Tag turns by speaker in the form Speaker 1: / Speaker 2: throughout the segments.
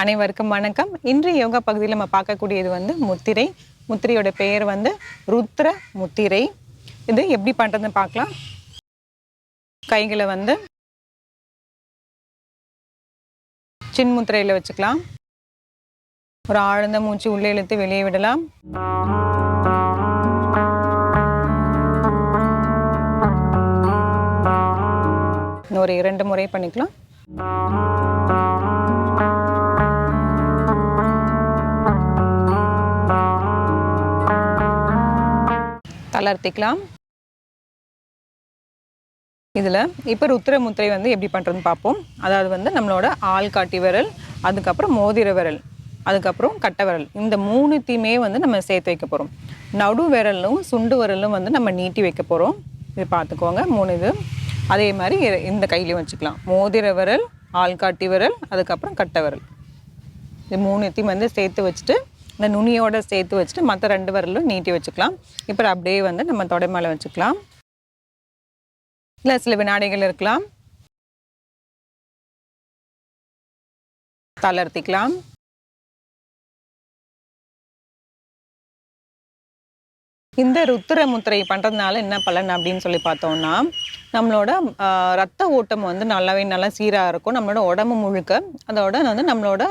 Speaker 1: அனைவருக்கும் வணக்கம். இன்று யோகா பகுதியில் நம்ம பார்க்கக்கூடியது வந்து முத்திரை. முத்திரையோட பெயர் வந்து ருத்ர முத்திரை. இது எப்படி பண்ணுறதுன்னு பார்க்கலாம். கைகளை வந்து சின் முத்திரையில் வச்சுக்கலாம். ஒரு ஆழ்ந்த மூச்சு உள்ளே இழுத்து வெளியே விடலாம். இன்னொரு ஒரு இரண்டு முறை பண்ணிக்கலாம். தளர்த்திக்கலாம். இதில் இப்போ ருத்திர முத்திரை வந்து எப்படி பண்ணுறதுன்னு பார்ப்போம் அதாவது வந்து நம்மளோட ஆள்காட்டி விரல் அதுக்கப்புறம் மோதிர விரல் அதுக்கப்புறம் கட்டை விரல். இந்த மூணுத்தையுமே வந்து நம்ம சேர்த்து வைக்க போகிறோம் நடு விரலும் சுண்டு விரலும் வந்து நம்ம நீட்டி வைக்க போகிறோம் இது பார்த்துக்கோங்க மூணு இது. அதே மாதிரி இந்த கையிலையும் வச்சுக்கலாம். மோதிர விரல் ஆள்காட்டி விரல் அதுக்கப்புறம் கட்டை விரல். இது மூணுத்தையும் வந்து சேர்த்து வச்சுட்டு இந்த நுனியோட சேர்த்து வச்சுட்டு மற்ற ரெண்டு விரலும் நீட்டி வச்சுக்கலாம். இப்போ அப்படியே வந்து நம்ம தொடை மேலே வச்சுக்கலாம். இல்லை சில வினாடிகள் இருக்கலாம். தளர்த்திக்கலாம். இந்த ருத்திர முத்திரை பண்ணுறதுனால என்ன பலன் அப்படின்னு சொல்லி பார்த்தோம்னா நம்மளோட ரத்த ஓட்டம் வந்து நல்லாவே நல்லா சீராக இருக்கும். நம்மளோட உடம்பு முழுக்க அதோட வந்து நம்மளோட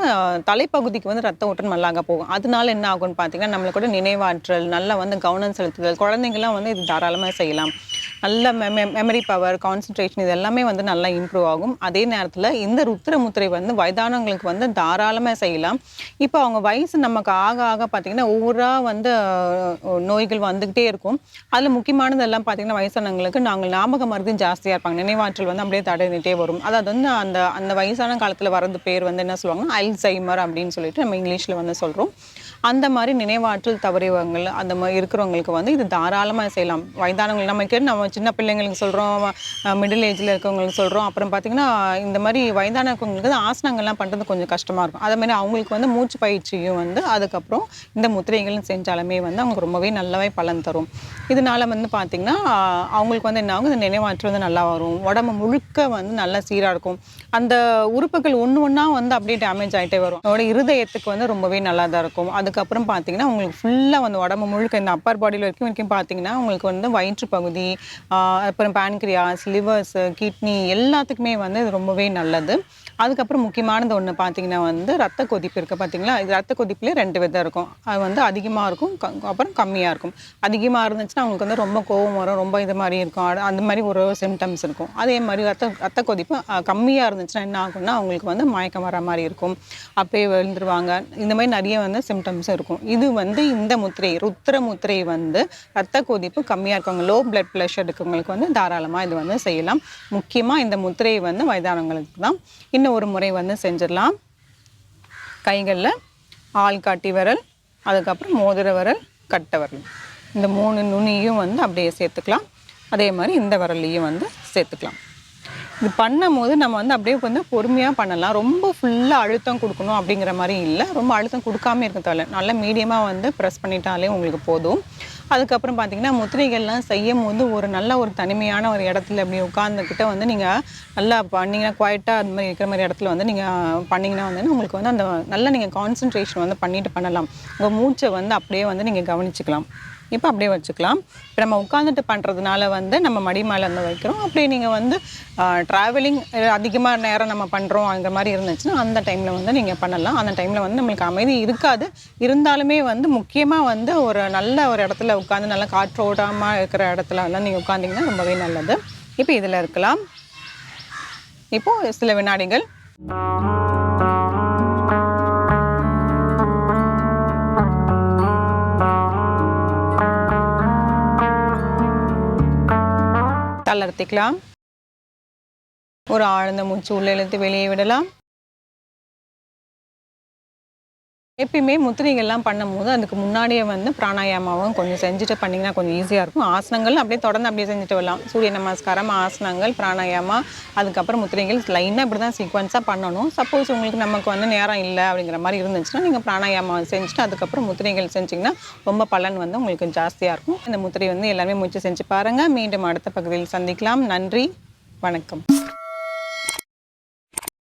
Speaker 1: தலைப்பகுதிக்கு வந்து ரத்த ஓட்டம் நல்லாக போகும். அதனால என்ன ஆகும்னு பார்த்தீங்கன்னா நம்மளுக்கு நினைவாற்றல் நல்லா வந்து கவனம் செலுத்துதல் குழந்தைங்களாம் வந்து இது தாராளமாக செய்யலாம். நல்ல மெமரி பவர் கான்சன்ட்ரேஷன் இது எல்லாமே வந்து நல்லா இம்ப்ரூவ் ஆகும். அதே நேரத்தில் இந்த ருத்ர முத்திரை வந்து வயதானவங்களுக்கு வந்து தாராளமாக செய்யலாம். இப்போ அவங்க வயசு நமக்கு ஆக ஆக பார்த்திங்கன்னா ஒவ்வொருவராக வந்து நோய்கள் வந்துக்கிட்டே இருக்கும். அதில் முக்கியமானது எல்லாம் பார்த்தீங்கன்னா வயசானவங்களுக்கு நாங்கள் ஞாபக மருந்து ஜாஸ்தியாக இருப்பாங்க. நினைவாற்றல் வந்து அப்படியே தடைந்துட்டே வரும். அதாவது வந்து அந்த அந்த வயசான காலத்தில் வரது பேர் வந்து என்ன சொல்லுவாங்க அல்சைமர் அப்படின்னு சொல்லிட்டு நம்ம இங்கிலீஷில் வந்து சொல்கிறோம் அந்த மாதிரி நினைவாற்றல் தவறியவங்கள் அந்த மாதிரி இருக்கிறவங்களுக்கு வந்து இது தாராளமாக செய்யலாம். வயதானவங்க நமக்கு நம்ம சின்ன பிள்ளைங்களுக்கு சொல்கிறோம் மிடில் ஏஜில் இருக்கவங்களுக்கு சொல்கிறோம் அப்புறம் பார்த்திங்கன்னா இந்த மாதிரி வயதானவங்களுக்கு ஆசனங்கள்லாம் பண்ணுறது கொஞ்சம் கஷ்டமாக இருக்கும். அதேமாதிரி அவங்களுக்கு வந்து மூச்சு பயிற்சியும் வந்து அதுக்கப்புறம் இந்த முத்திரைகளும் செஞ்சாலுமே வந்து அவங்களுக்கு ரொம்பவே நல்லாவே பலன் தரும். இதனால வந்து பார்த்திங்கன்னா அவங்களுக்கு வந்து என்ன ஆகும்? இந்த நினைவாற்றல் வந்து நல்லா வரும். உடம்பு முழுக்க வந்து நல்லா சீராக இருக்கும். அந்த உறுப்புகள் ஒன்று ஒன்றா வந்து அப்படியே டேமேஜ் ஆகிட்டே வரும். அதோட இருதயத்துக்கு வந்து ரொம்பவே நல்லா தான் இருக்கும். அது அதுக்கப்புறம் பார்த்தீங்கன்னா உங்களுக்கு ஃபுல்லாக வந்து உடம்பு முழுக்க இந்த அப்பர் பாடியில் வரைக்கும் வரைக்கும் பார்த்தீங்கன்னா உங்களுக்கு வந்து வயிற்று பகுதி அப்புறம் பேன்க்ரியாஸ் லிவர்ஸ் கிட்னி எல்லாத்துக்குமே வந்து இது ரொம்பவே நல்லது. அதுக்கப்புறம் முக்கியமானது ஒன்று பார்த்தீங்கன்னா வந்து ரத்த கொதிப்பு இருக்குது பார்த்தீங்களா இது ரத்த கொதிப்புலேயே ரெண்டு விதம் இருக்கும். அது வந்து அதிகமாக இருக்கும் க- அப்புறம் கம்மியாக இருக்கும். அதிகமாக இருந்துச்சுன்னா அவங்களுக்கு வந்து ரொம்ப கோவம் வரும் ரொம்ப இது மாதிரி இருக்கும். அந்த மாதிரி ஒரு சிம்டம்ஸ் இருக்கும். அதே மாதிரி ரத்த ரத்த கொதிப்பு கம்மியாக இருந்துச்சுன்னா என்ன ஆகும்னா அவங்களுக்கு வந்து மயக்கம் வர மாதிரி இருக்கும். அப்பயே விழுந்துருவாங்க. இந்த மாதிரி நிறைய வந்து சிம்டம்ஸ் இருக்கும். இது வந்து இந்த முத்திரை ருத்திர முத்திரை வந்து ரத்த கொதிப்பு கம்மியாக இருக்கவங்க லோ பிளட் ப்ரெஷர் இருக்கவங்களுக்கு வந்து தாராளமாக இது வந்து செய்யலாம். முக்கியமாக இந்த முத்திரையை வந்து வயதானவங்களுக்கு தான். இன்னும் ஒரு முறை வந்து செஞ்சிடலாம். கைகளில் ஆள் காட்டி விரல் அதுக்கப்புறம் மோதிர விரல் கட்டை விரல். இந்த மூணு நுனியும் வந்து அப்படியே சேர்த்துக்கலாம். அதே மாதிரி இந்த விரலையும் வந்து சேர்த்துக்கலாம். இது பண்ணும்போது நம்ம வந்து அப்படியே வந்து பொறுமையாக பண்ணலாம். ரொம்ப ஃபுல்லாக அழுத்தம் கொடுக்கணும் அப்படிங்கிற மாதிரி இல்லை. ரொம்ப அழுத்தம் கொடுக்காம இருக்க தேவையில்ல. நல்லா மீடியமாக வந்து ப்ரெஸ் பண்ணிட்டாலே உங்களுக்கு போதும். அதுக்கப்புறம் பார்த்தீங்கன்னா முத்திரைகள்லாம் செய்யும் போது ஒரு நல்ல ஒரு தனிமையான ஒரு இடத்துல அப்படி உட்காந்துக்கிட்ட வந்து நீங்கள் நல்லா பண்ணிங்கன்னா குவாய்ட்டாக அந்த மாதிரி இருக்கிற மாதிரி இடத்துல வந்து நீங்கள் பண்ணிங்கன்னா வந்து உங்களுக்கு வந்து அந்த நல்லா நீங்கள் கான்சன்ட்ரேஷன் வந்து பண்ணிட்டு பண்ணலாம். உங்கள் மூச்சை வந்து அப்படியே வந்து நீங்கள் கவனிச்சுக்கலாம். இப்போ அப்படியே வச்சுக்கலாம். இப்போ நம்ம உட்காந்துட்டு பண்ணுறதுனால வந்து நம்ம மடி மேலே வந்து வைக்கிறோம். அப்படியே நீங்கள் வந்து ட்ராவலிங் அதிகமாக நேரம் நம்ம பண்ணுறோம் அந்த மாதிரி இருந்துச்சுன்னா அந்த டைமில் வந்து நீங்கள் பண்ணலாம். அந்த டைமில் வந்து நம்மளுக்கு அமைதி இருக்காது. இருந்தாலுமே வந்து முக்கியமாக வந்து ஒரு நல்ல ஒரு இடத்துல உட்காந்து நல்லா காற்றோடாமல் இருக்கிற இடத்துல எல்லாம் நீங்கள் உட்காந்திங்கன்னா ரொம்பவே நல்லது. இப்போ இதில் இருக்கலாம். இப்போது சில வினாடிகள். வளர்த்திக்கலாம். ஒரு ஆழ்ந்த மூச்சு உள்ளே இழுத்து வெளியே விடலாம். எப்பயுமே முத்திரைகள்லாம் பண்ணும்போது அதுக்கு முன்னாடியே வந்து பிராணாயாமாவும் கொஞ்சம் செஞ்சுட்டு பண்ணிங்கன்னா கொஞ்சம் ஈஸியாக இருக்கும். ஆசனங்கள் அப்படியே தொடர்ந்து அப்படியே செஞ்சுட்டு வரலாம். சூரிய நமஸ்காரம் ஆசனங்கள் பிராணாயாமா அதுக்கப்புறம் முத்திரைகள் லைனாக இப்படி தான் சீக்வன்ஸாக பண்ணணும். சப்போஸ் உங்களுக்கு நமக்கு வந்து நேரம் இல்லை அப்படிங்கிற மாதிரி இருந்துச்சுன்னா நீங்கள் பிராணாயாமா செஞ்சுட்டு அதுக்கப்புறம் முத்திரைகள் செஞ்சிங்கன்னா ரொம்ப பலன் வந்து உங்களுக்கு ஜாஸ்தியாக இருக்கும். இந்த முத்திரை வந்து எல்லாமே முயற்சி செஞ்சு பாருங்கள் மீண்டும் அடுத்த பகுதியில் சந்திக்கலாம். நன்றி. வணக்கம்.